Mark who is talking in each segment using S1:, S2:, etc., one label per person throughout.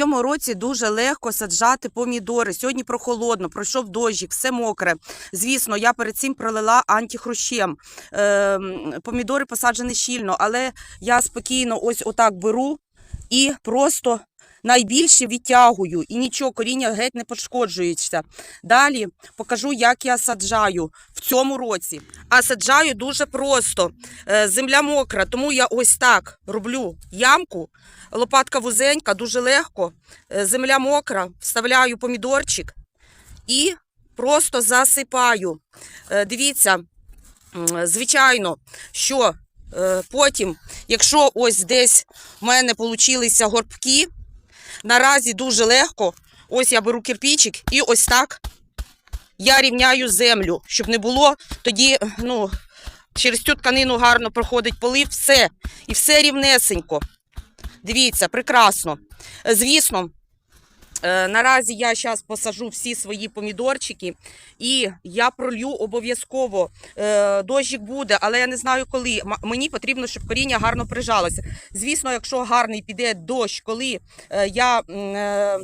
S1: цьому році дуже легко саджати помідори. Сьогодні прохолодно, пройшов дощик, все мокре. Звісно, я перед цим пролила антихрущем. Е, помідори посаджені щільно, але я спокійно ось отак беру і просто найбільше відтягую, і нічого, коріння геть не пошкоджується. Далі покажу, як я саджаю в цьому році. А саджаю дуже просто. Е, Земля мокра, тому я ось так роблю ямку. Лопатка вузенька, дуже легко. Е, Земля мокра, вставляю помідорчик і просто засипаю. Е, Дивіться, звичайно, що потім, якщо ось десь в мене получилися горбки, наразі дуже легко. Ось я беру кирпичик і ось так я рівняю землю, щоб не було тоді, ну, через цю тканину гарно проходить полив, все. І все рівнесенько. Дивіться, прекрасно. Звісно, наразі я зараз посажу всі свої помідорчики і я пролью обов'язково. Е, Дощик буде, але я не знаю коли. Мені потрібно, щоб коріння гарно прижалося. Звісно, якщо гарний піде дощ, коли е, я е,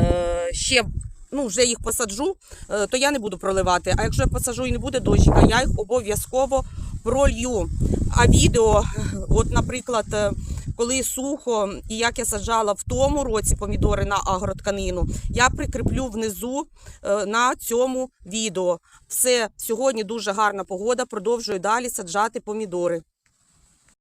S1: е, ще ну, вже їх посаджу, е, то я не буду проливати. А якщо я посаджу і не буде дощика, я їх обов'язково пролью. А відео, е, от, наприклад, е, коли сухо і як я саджала в тому році помідори на агротканину, я прикріплю внизу е, на цьому відео. Все, сьогодні дуже гарна погода. Продовжую далі саджати помідори.